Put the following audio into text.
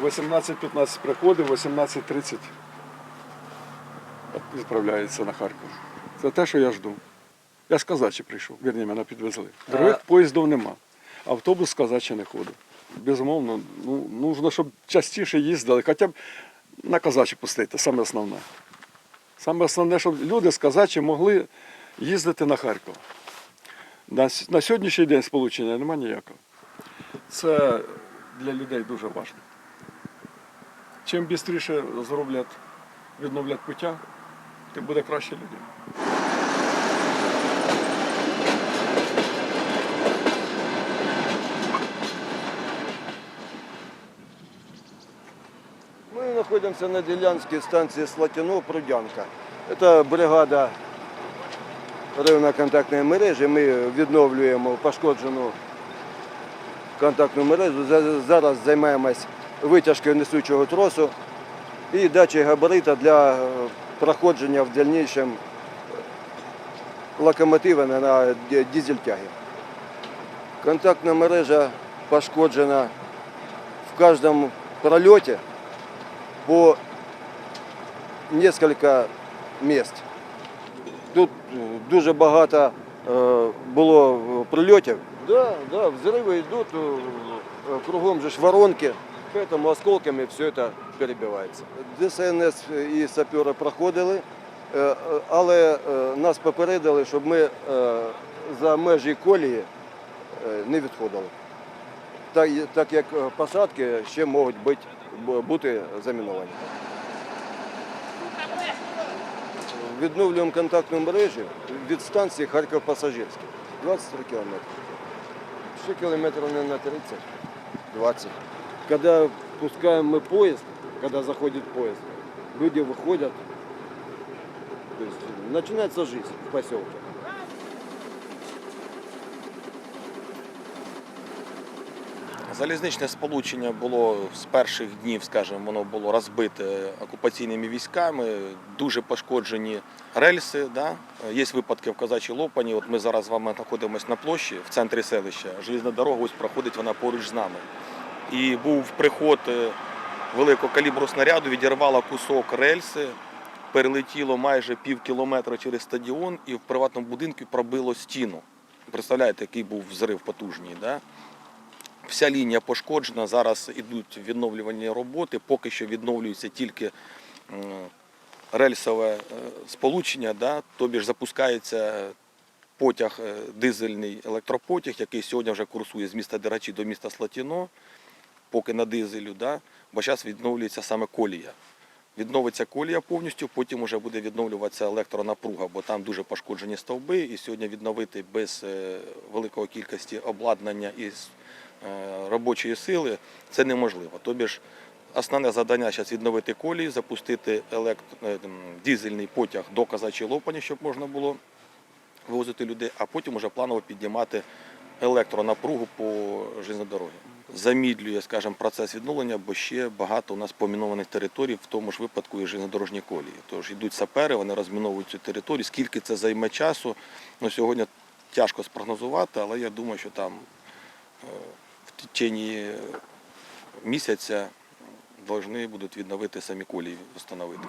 18-15 приходить, 18.30 відправляється на Харків. Це те, що я жду. Я з Казачі прийшов, вірні, мене підвезли. Других поїздів нема. Автобус з Казачі не ходить. Безумовно, ну, нужно, щоб частіше їздили, хоча б на Казачі пустити, саме основне. Саме основне, щоб люди з Казачі могли їздити на Харків. На, на сьогоднішній день сполучення немає ніякого. Це для людей дуже важливо. Чим швидше зроблять, відновлять пуття, тим буде краще людям. Мы находимся на Делянской станции Слатино, Прудянка. Это бригада районно-контактної мережі. Ми відновлюємо пошкоджену контактну мережу. Зараз займаємось витяжкою несучого тросу і дачею габарита для е, проходження в дальнішому локомотива на- дизель-тяги. Контактна мережа пошкоджена в кожному прольоті по несколько місць. Тут е, дуже багато е, було е, прильотів. Да, да, взриви йдуть, е, е, кругом же ж воронки, поэтому осколками все це перебивається. ДСНС і сапери проходили, е, е, але е, нас попередили, щоб ми е, за межі колії е, не відходили. Так, так як е, посадки ще можуть бути, бути заміновані. Відновлюємо контактну мережу від станції Харків Пасажирський. 23 кілометри. Ще кілометрів не на 30, 20. Коли пускаємо ми поїзд, коли заходить поїзд, люди виходять, то есть, починається життя в поселке. Залізничне сполучення було з перших днів, скажімо, воно було розбите окупаційними військами, дуже пошкоджені рельси. Да? Є випадки в Казачій Лопані. От ми зараз з вами знаходимося на площі в центрі селища. Желізна дорога ось проходить вона поруч з нами. І був приход е, великого калібру снаряду, відірвало кусок рельси, перелетіло майже пів кілометра через стадіон і в приватному будинку пробило стіну. Представляєте, який був взрив потужний. Да? Вся лінія пошкоджена. Зараз ідуть відновлювальні роботи. Поки що відновлюється тільки рельсове е, сполучення, да? тобі ж запускається потяг, е, дизельний електропотяг, який сьогодні вже курсує з міста Дерачі до міста Слатіно, поки на дизелю, да? бо зараз відновлюється саме колія. Відновиться колія повністю, потім вже буде відновлюватися електронапруга, бо там дуже пошкоджені стовби. І сьогодні відновити без е, великої кількості обладнання і е, робочої сили це неможливо. Тобі ж основне завдання зараз відновити колії, запустити елект... е, м, дизельний потяг до Казачої Лопані, щоб можна було вивозити людей, а потім вже планово піднімати електронапругу по железнодорогі. Замідлює, скажімо, процес відновлення, бо ще багато у нас помінованих територій, в тому ж випадку і железнодорожні колії. Тож йдуть сапери, вони розміновують цю територію. Скільки це займе часу, ну сьогодні тяжко спрогнозувати, але я думаю, що там е, в течение місяця повинні будуть відновити самі колії, встановити.